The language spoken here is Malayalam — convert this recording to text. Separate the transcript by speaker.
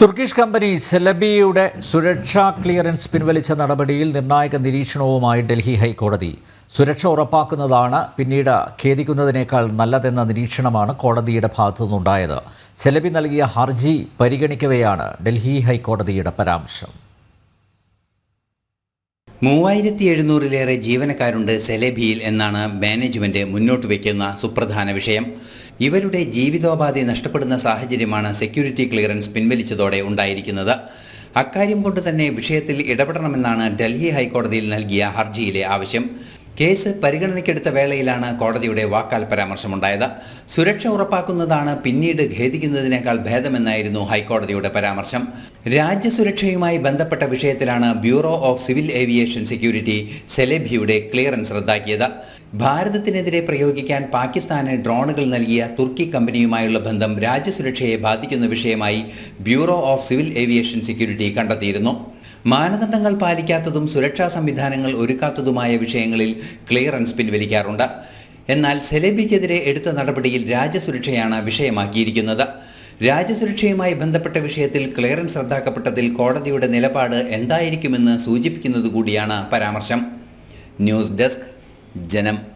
Speaker 1: തുർക്കിഷ് കമ്പനി സെലബിയുടെ സുരക്ഷാ ക്ലിയറൻസ് പിൻവലിച്ച നടപടിയിൽ നിർണായക നിരീക്ഷണവുമായി ഡൽഹി ഹൈക്കോടതി. സുരക്ഷ ഉറപ്പാക്കുന്നതാണ് പിന്നീട് ഖേദിക്കുന്നതിനേക്കാൾ നല്ലതെന്ന നിരീക്ഷണമാണ് കോടതിയുടെ ഭാഗത്തുനിന്നുണ്ടായത്. സെലബി നൽകിയ ഹർജി പരിഗണിക്കവെയാണ് ഡൽഹി ഹൈക്കോടതിയുടെ പരാമർശം.
Speaker 2: മൂവായിരത്തി എഴുന്നൂറിലേറെ ജീവനക്കാരുണ്ട് സെലബിയിൽ എന്നാണ് മാനേജ്മെന്റ് മുന്നോട്ട് വയ്ക്കുന്ന സുപ്രധാന വിഷയം. ഇവരുടെ ജീവിതോപാധി നഷ്ടപ്പെടുന്ന സാഹചര്യമാണ് സെക്യൂരിറ്റി ക്ലിയറൻസ് പിൻവലിച്ചതോടെ ഉണ്ടായിരിക്കുന്നത്. അക്കാര്യം കൊണ്ട് തന്നെ വിഷയത്തിൽ ഇടപെടണമെന്നാണ് ഡൽഹി ഹൈക്കോടതിയിൽ നൽകിയ ഹർജിയിലെ ആവശ്യം. കേസ് പരിഗണനയ്ക്കെടുത്ത വേളയിലാണ് കോടതിയുടെ വാക്കാൽ പരാമർശമുണ്ടായത്. സുരക്ഷ ഉറപ്പാക്കുന്നതാണ് പിന്നീട് ഖേദിക്കുന്നതിനേക്കാൾ ഭേദമെന്നായിരുന്നു ഹൈക്കോടതിയുടെ പരാമർശം. രാജ്യസുരക്ഷയുമായി ബന്ധപ്പെട്ട വിഷയത്തിലാണ് bureau of civil aviation security സെലേബിയുടെ clearance റദ്ദാക്കിയത്. ഭാരതത്തിനെതിരെ പ്രയോഗിക്കാൻ പാകിസ്ഥാന് ഡ്രോണുകൾ നൽകിയ തുർക്കി കമ്പനിയുമായുള്ള ബന്ധം രാജ്യസുരക്ഷയെ ബാധിക്കുന്ന വിഷയമായി bureau of civil aviation security കണ്ടെത്തിയിരുന്നു. മാനദണ്ഡങ്ങൾ പാലിക്കാത്തതും സുരക്ഷാ സംവിധാനങ്ങൾ ഒരുക്കാത്തതുമായ വിഷയങ്ങളിൽ ക്ലിയറൻസ് പിൻവലിക്കാറുണ്ട്. എന്നാൽ സെലബിക്കെതിരെ എടുത്ത നടപടിയിൽ രാജ്യസുരക്ഷയാണ് വിഷയമാക്കിയിരിക്കുന്നത്. രാജ്യസുരക്ഷയുമായി ബന്ധപ്പെട്ട വിഷയത്തിൽ ക്ലിയറൻസ് റദ്ദാക്കപ്പെട്ടതിൽ കോടതിയുടെ നിലപാട് എന്തായിരിക്കുമെന്ന് സൂചിപ്പിക്കുന്നത് കൂടിയാണ് പരാമർശം. ന്യൂസ് ഡെസ്ക് ജനം.